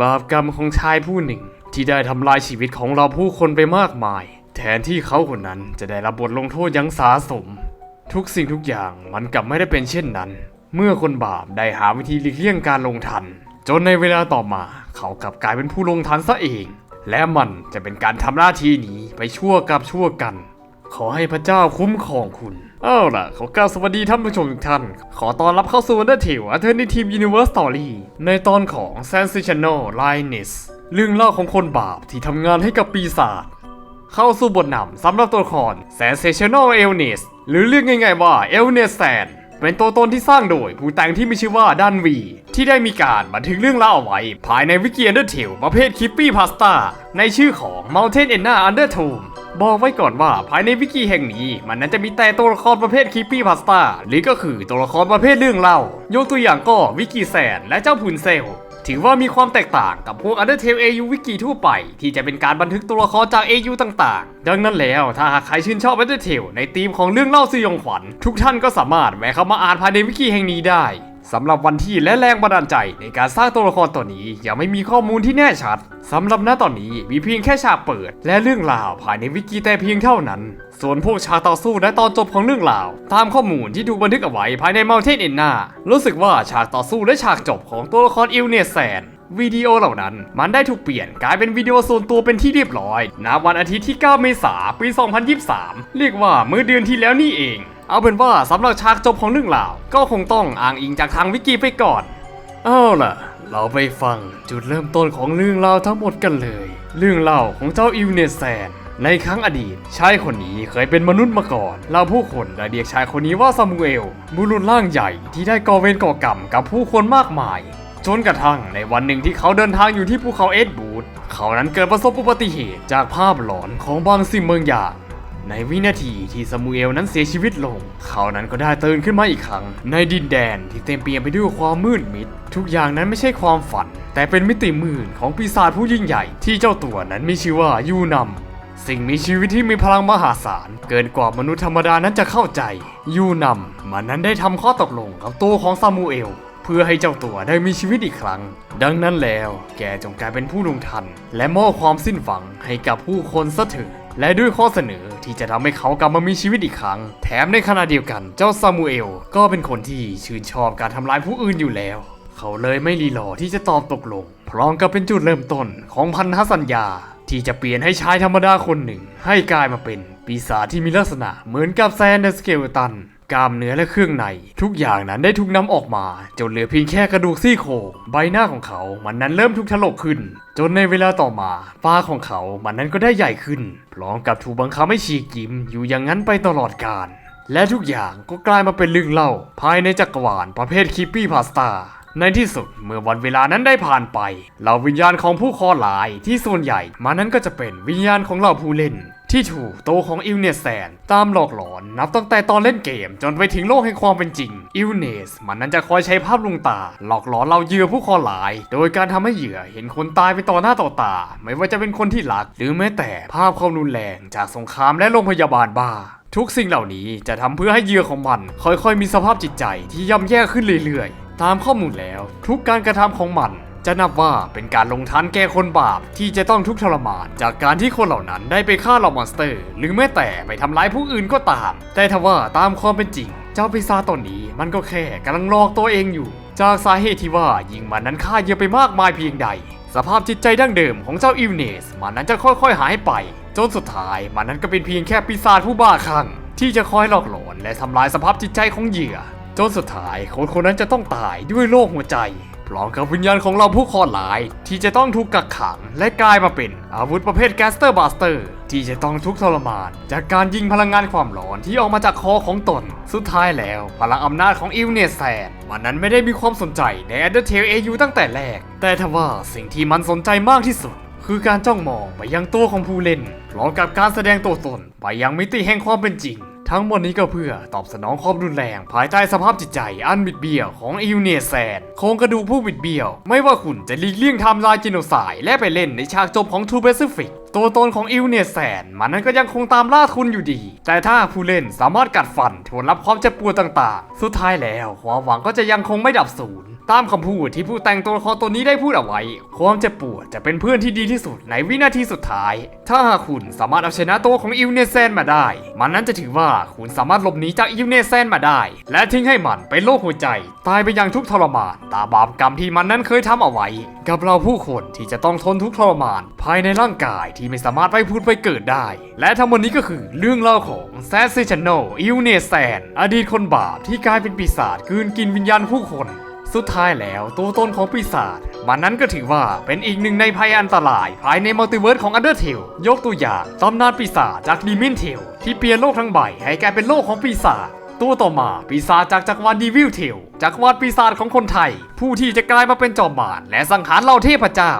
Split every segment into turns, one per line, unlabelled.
บาปกรรมของชายผู้หนึ่ง ที่ได้ทำลายชีวิตของเราผู้คนไปมากมาย แทนที่เขาคนนั้นจะได้รับบทลงโทษอยังสาสม ทุกสิ่งทุกอย่างมันกลับไม่ได้เป็นเช่นนั้น เมื่อคนบาปได้หาวิธีหลีกเลี่ยงการลงทัน จนในเวลาต่อมาเขากลับกลายเป็นผู้ลงทันซะเอง และมันจะเป็นการทำหน้าที่นี้ไปชั่วกับชั่วกัน ขอให้พระเจ้าคุ้มครองคุณ เอาล่ะขอกล่าวสวัสดีท่านผู้ชมทุกท่าน ขอต้อนรับเข้าสู่ Undertale Alternative Universe Story ในตอนของ Sensational Lioness เรื่องเล่าของคนบาปที่ทำงานให้กับปีศาจเข้าสู่บทนำสำหรับตัวละคร Sensational Illness หรือเรียกง่ายๆว่า Illness San เป็นตัวตนที่สร้างโดยผู้แต่งที่มีชื่อว่าดันวี ที่ได้มีการบันทึกเรื่องเล่าเอาไว้ ภายในวิกิอันเดอร์เทลประเภทคิปปี้พาสต้าในชื่อของ Mountain Enna Undertome บอกไว้ก่อนว่าภายในวิกิแห่งนี้ มันนั้นจะมีแต่ตัวละครประเภทคิปปี้พาสต้าหรือก็คือตัวละครประเภทเรื่องเล่ายกตัวอย่างก็วิกิแซนและเจ้าพุนเซล ถือว่ามีความแตกต่างกับพวก Undertale AU Wiki ทั่วไป ที่จะเป็นการบันทึกตัวละครจาก AU ต่างๆ ดังนั้นแล้วถ้าหากใครชื่นชอบ Undertale ในธีมของเรื่องเล่าสยองขวัญทุกท่านก็สามารถแวะเข้ามาอ่านภายในวิกิแห่งนี้ได้ สำหรับวันที่และแรงบันดาลใจในการสร้างตัวละครตัวนี้ยังไม่มีข้อมูลที่แน่ชัดสำหรับณตอนนี้มีเพียงแค่ฉากเปิด และเรื่องราวภายในวิกิแต่เพียงเท่านั้น ส่วนพวกฉากต่อสู้และตอนจบของเรื่องราว ตามข้อมูลที่ถูกบันทึกเอาไว้ภายใน Mountain Enna รู้สึกว่าฉากต่อสู้และฉากจบของตัวละครอิลเนสแซนวิดีโอเหล่านั้นมันได้ถูกเปลี่ยนกลายเป็นวิดีโอส่วนตัวเป็นที่เรียบร้อยณวันอาทิตย์ที่ 9 เมษายนปี 2023 เรียกว่าเมื่อเดือนที่แล้วนี่เอง เอาเป็นว่าสำหรับฉากจบของเรื่องราว ก็คงต้องอ้างอิงจากทางวิกิไปก่อน เอาล่ะ เราไปฟังจุดเริ่มต้นของเรื่องราวทั้งหมดกันเลย เรื่องเล่าของเจ้าอิวเนสแซนในครั้งอดีตชายคนนี้เคยเป็นมนุษย์มาก่อนเราผู้คนได้เรียกชายคนนี้ว่าซามูเอล บุรุษร่างใหญ่ที่ได้ก่อเวรก่อกรรมกับผู้คนมากมาย จนกระทั่งในวันหนึ่งที่เขาเดินทางอยู่ที่ภูเขาเอ็ดบูดเขานั้นเกิดประสบอุบัติเหตุจากภาพหลอนของบางสิ่งบางอย่าง ในวินาทีที่ซามูเอลนั้นเสียชีวิตลง เขานั้นก็ได้ตื่นขึ้นมาอีกครั้ง ในดินแดนที่เต็มเปี่ยมไปด้วยความมืดมิด ทุกอย่างนั้นไม่ใช่ความฝัน แต่เป็นมิติมืดของปีศาจผู้ยิ่งใหญ่ที่เจ้าตัวนั้นมีชื่อว่ายูนำสิ่งมีชีวิตที่มีพลังมหาศาล เกินกว่ามนุษย์ธรรมดานั้นจะเข้าใจ ยูนำมันนั้นได้ทำข้อตกลงกับตัวของซามูเอลเพื่อให้เจ้าตัวได้มีชีวิตอีกครั้ง ดังนั้นแล้ว แกจงกลายเป็นผู้ลงทัน และมอบความสิ้นหวังให้กับผู้คนซะเถิด และด้วยข้อเสนอที่จะทำให้เขากลับมามีชีวิตอีกครั้ง แถมในขณะเดียวกันเจ้าซามูเอลก็เป็นคนที่ชื่นชอบการทำร้ายผู้อื่นอยู่แล้ว เขาเลยไม่รีรอที่จะตอบตกลง พร้อมกับเป็นจุดเริ่มต้นของพันธสัญญา ที่จะเปลี่ยนให้ชายธรรมดาคนหนึ่ง ให้กลายมาเป็นปีศาจที่มีลักษณะเหมือนกับแซนเดอร์สเกลตัน กล้ามเนื้อและเครื่องใน ทุกอย่างนั้นได้ถูกนำออกมา จนเหลือเพียงแค่กระดูกซี่โครงใบหน้าของเขามันนั้นเริ่มถูกถลกขึ้น จนในเวลาต่อมาปาของเขามันนั้นก็ได้ใหญ่ขึ้น พร้อมกับถูกบังคับให้ฉีกยิ้มอยู่อย่างนั้นไปตลอดกาลและทุกอย่างก็กลายมาเป็นเรื่องเล่า ภายในจักรวาลประเภทคิปปี้พาสตาในที่สุดเมื่อวันเวลานั้นได้ผ่านไปเหล่าวิญญาณของผู้คอหลายที่ส่วนใหญ่มันนั้นก็จะเป็นวิญญาณของเหล่าผู้เล่น ที่ถูกโตวของอิลเนสแซนตามหลอกหลอนนับตั้งแต่ตอนเล่นเกม จนไปถึงโลกแห่งความเป็นจริงอิลเนสมันนั้นจะคอยใช้ภาพลวงตา หลอกหลอนเราเหยื่อผู้คอหลาย โดยการทำให้เหยื่อเห็นคนตายไปต่อหน้าต่อตา ไม่ว่าจะเป็นคนที่รัก หรือแม้แต่ภาพความรุนแรงจากสงครามและโรงพยาบาลบ้าทุกสิ่งเหล่านี้จะทำเพื่อให้เหยื่อของมันค่อยๆ มีสภาพจิตใจที่ย่ำแย่ขึ้นเรื่อยๆ ตามข้อมูลแล้ว ทุกการกระทำของมัน จะนับว่าเป็นการลงทันแก่คนบาปที่จะต้องทุกข์ทรมาน จากการที่คนเหล่านั้นได้ไปฆ่าเหล่ามอนสเตอร์ หรือแม้แต่ไปทำร้ายผู้อื่นก็ตาม แต่ทว่าตามความเป็นจริง เจ้าปีศาจตนนี้มันก็แค่กำลังหลอกตัวเองอยู่ จากสาเหตุที่ว่ายิงมันนั้นฆ่าเยอะไปมากมายเพียงใด สภาพจิตใจดั้งเดิมของเจ้าอิวเนส มันนั้นจะค่อยๆหายไป จนสุดท้ายมันนั้นก็เป็นเพียงแค่ปีศาจผู้บ้าคลั่งที่จะคอยหลอกหลอนและทำลายสภาพจิตใจของเหยื่อจนสุดท้ายคนคนนั้นจะต้องตายด้วยโรคหัวใจ พร้อมกับวิญญาณของเราผู้คอหลาย ที่จะต้องถูกกักขัง และกลายมาเป็นอาวุธประเภทแกสเตอร์บาสเตอร์ ที่จะต้องทุกทรมาน จากการยิงพลังงานความร้อนที่ออกมาจากคอของตน สุดท้ายแล้ว พลังอำนาจของอิลเนสแซนมันนั้นไม่ได้มีความสนใจใน u อ d e r t a l e AU ตั้งแต่แรก แต่ทว่าสิ่งที่มันสนใจมากที่สุด คือการจ้องมองไปยังตัวของผู้เล่นพร้อมกับการแสดงตัวตนไปยังมิติแห่งความเป็นจริง ทั้งหมดนี้ก็เพื่อตอบสนองความรุนแรง ภายใต้สภาพจิตใจอันบิดเบี้ยวของอิวเนียแซนโครงกระดูกผู้บิดเบี้ยว ไม่ว่าคุณจะหลีกเลี่ยงไทม์ไลน์จิโนไซด์และไปเล่นในฉากจบของ True Pacific ตัวตนของอิลเนียแสนมันนั้นก็ยังคงตามล่าคุณอยู่ดี แต่ถ้าผู้เล่นสามารถกัดฟันทนรับความเจ็บปวดต่างๆ สุดท้ายแล้วความหวังก็จะยังคงไม่ดับสูญ ตามคำพูดที่ผู้แต่งตัวละครตัวนี้ได้พูดเอาไว้ ความเจ็บปวดจะเป็นเพื่อนที่ดีที่สุดในวินาทีสุดท้าย ถ้าหากคุณสามารถเอาชนะตัวของอิลเนเซนมาได้ มันนั้นจะถือว่าคุณสามารถหลบหนีจากอิลเนเซนมาได้ และทิ้งให้มันเป็นโรคหัวใจ ตายไปอย่างทุกทรมาน ตาบาปกรรมที่มันนั้นเคยทำเอาไว้ กับเราผู้คนที่จะต้องทนทุกทรมาน ภายในร่างกายที่ไม่สามารถไปพูดไปเกิดได้ และทั้งหมดนี้ก็คือเรื่องเล่าของแซสซิชโนอิลเนเซนอดีตคนบาปที่กลายเป็นปีศาจกืนกินวิญญาณผู้คน สุดท้ายแล้วตัวตนของปีศาจมันนั้นก็ถือว่าเป็นอีกหนึ่งในภัยอันตราย ภายในมัลติเวิร์สของ Undertale ยกตัวอย่างตำนานปีศาจจากดีมินเทลที่เปลี่ยนโลกทั้งใบให้กลายเป็นโลกของปีศาจตัวต่อมาปีศาจจากจักรวาลดีวิลเทลจักรวาลปีศาจของคนไทย ผู้ที่จะกลายมาเป็นจอมบานและสังหารเหล่าเทพเจ้า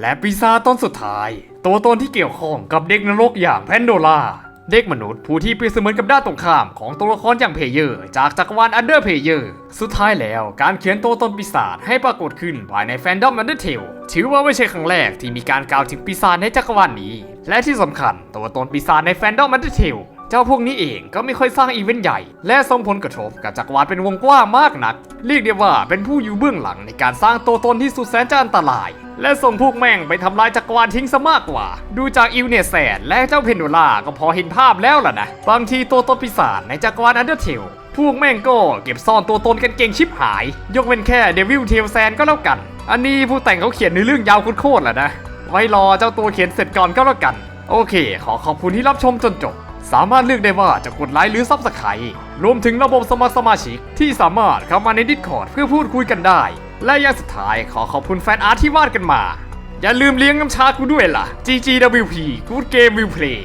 และปีศาจตนสุดท้าย ตัวตนที่เกี่ยวข้องกับเด็กนรกอย่างแพนโดล่า เด็กมนุษย์ผู้ที่เปรียบเสมือนกับด้านตรงข้ามของตัวละครอย่างเพเยอร์จากจักรวาลอันเดอร์เพเยอร์สุดท้ายแล้วการเขียนตัวตนปีศาจให้ปรากฏขึ้นภายในแฟนดอมอันเดอร์เทลถือว่าไม่ใช่ครั้งแรกที่มีการกล่าวถึงปีศาจในจักรวาลนี้ และที่สำคัญตัวตนปีศาจในแฟนดอมอันเดอร์เทลเจ้าพวกนี้เองก็ไม่ค่อยสร้างอีเวนต์ใหญ่ และส่งผลกระทบกับจักรวาลเป็นวงกว้างมากนัก เรียกได้ว่าเป็นผู้อยู่เบื้องหลังในการสร้างตัวตนที่สุดแสนจะอันตราย และส่งพวกแม่งไปทำลายจักรวาลทิ้งซะมากกว่า ดูจากอิลเนยแสนและเจ้าเพนโดล่าก็พอเห็นภาพแล้วล่ะนะ บางทีตัวตนปีศาจในจักรวาลอันเดอร์เทลพวกแม่งก็เก็บซ่อนตัวตนกันเก่งชิบหาย ยกเว้นแค่เดวิลเทลแซนก็แล้วกัน อันนี้ผู้แต่งเขาเขียนในเรื่องยาวโคตรๆแหละนะ ไว้รอเจ้าตัวเขียนเสร็จก่อนก็แล้วกัน โอเค ขอขอบคุณที่รับชมจนจบ สามารถเลือกได้ว่าจะกดไลค์หรือซับสไครต์รวมถึงระบบสมัครสมาชิกที่สามารถเข้ามาใน Discord เพื่อพูดคุยกันได้ และอย่างสุดท้ายขอขอบคุณแฟนอาร์ตที่วาดกันมา อย่าลืมเลี้ยงน้ำชากูด้วยล่ะ GGWP Good Game Will Play